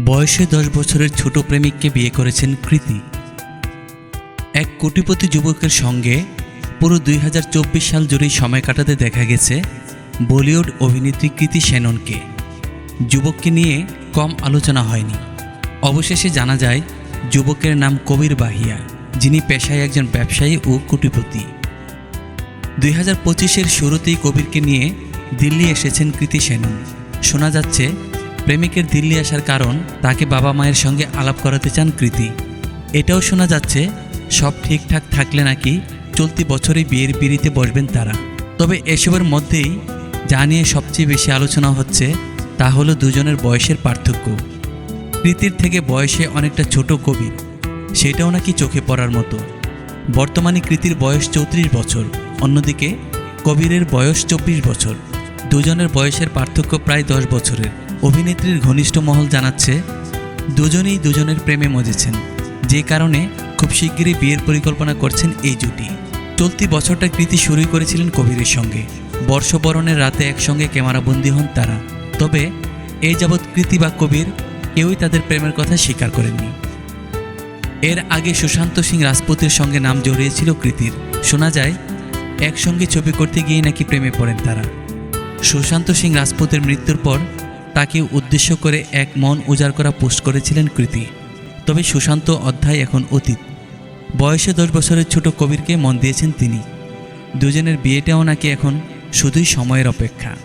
বয়সে দশ বছরের ছোট প্রেমিককে বিয়ে করেছেন কৃতি। এক কোটিপতি যুবকের সঙ্গে পুরো দুই হাজার চব্বিশ সাল জুড়েই সময় কাটাতে দেখা গেছে বলিউড অভিনেত্রী কৃতি শ্যাননকে যুবককে নিয়ে কম আলোচনা হয়নি। অবশেষে জানা যায়, যুবকের নাম কবির বাহিয়া, যিনি পেশায় একজন ব্যবসায়ী ও কোটিপতি। দুই হাজার পঁচিশের শুরুতেই কবিরকে নিয়ে দিল্লি এসেছেন কৃতি সেনন। শোনা যাচ্ছে প্রেমিকের দিল্লি আসার কারণ তাকে বাবা মায়ের সঙ্গে আলাপ করাতে চান কৃতি। এটাও শোনা যাচ্ছে, সব ঠিকঠাক থাকলে নাকি চলতি বছরই বিয়ের পিড়িতে বসবেন তারা। তবে এসবের মধ্যেই যা নিয়ে সবচেয়ে বেশি আলোচনা হচ্ছে, তা হলো দুজনের বয়সের পার্থক্য। কৃতির থেকে বয়সে অনেকটা ছোট কবির সেটাও নাকি চোখে পড়ার মতো। বর্তমানে কৃতির বয়স চৌত্রিশ বছর, অন্যদিকে কবিরের বয়স চব্বিশ বছর। দুজনের বয়সের পার্থক্য প্রায় দশ বছরের। অভিনেত্রীর ঘনিষ্ঠ মহল জানাচ্ছে, দুজনেই দুজনের প্রেমে মজেছেন। যে কারণে খুব শিগগিরই বিয়ের পরিকল্পনা করছেন এই জুটি। চলতি বছরটা কৃতি শুরুই করেছিলেন কবিরের সঙ্গে। বর্ষবরণের রাতে একসঙ্গে ক্যামেরাবন্দি হন তারা। তবে এই যাবৎ কৃতি বা কবির কেউই তাদের প্রেমের কথা স্বীকার করেননি। এর আগে সুশান্ত সিং রাজপুতের সঙ্গে নাম জড়িয়েছিল কৃতির শোনা যায়, একসঙ্গে ছবি করতে গিয়ে নাকি প্রেমে পড়েন তারা। সুশান্ত সিং রাজপুতের মৃত্যুর পর তাকে উদ্দেশ্য করে এক মন উজাড় করা পোস্ট করেছিলেন কৃতি। তবে সুশান্ত অধ্যায় এখন অতীত। বয়সে দশ বছরের ছোট কবিরকে মন দিয়েছেন তিনি। দুজনের বিয়েটাও নাকি এখন শুধুই সময়ের অপেক্ষা।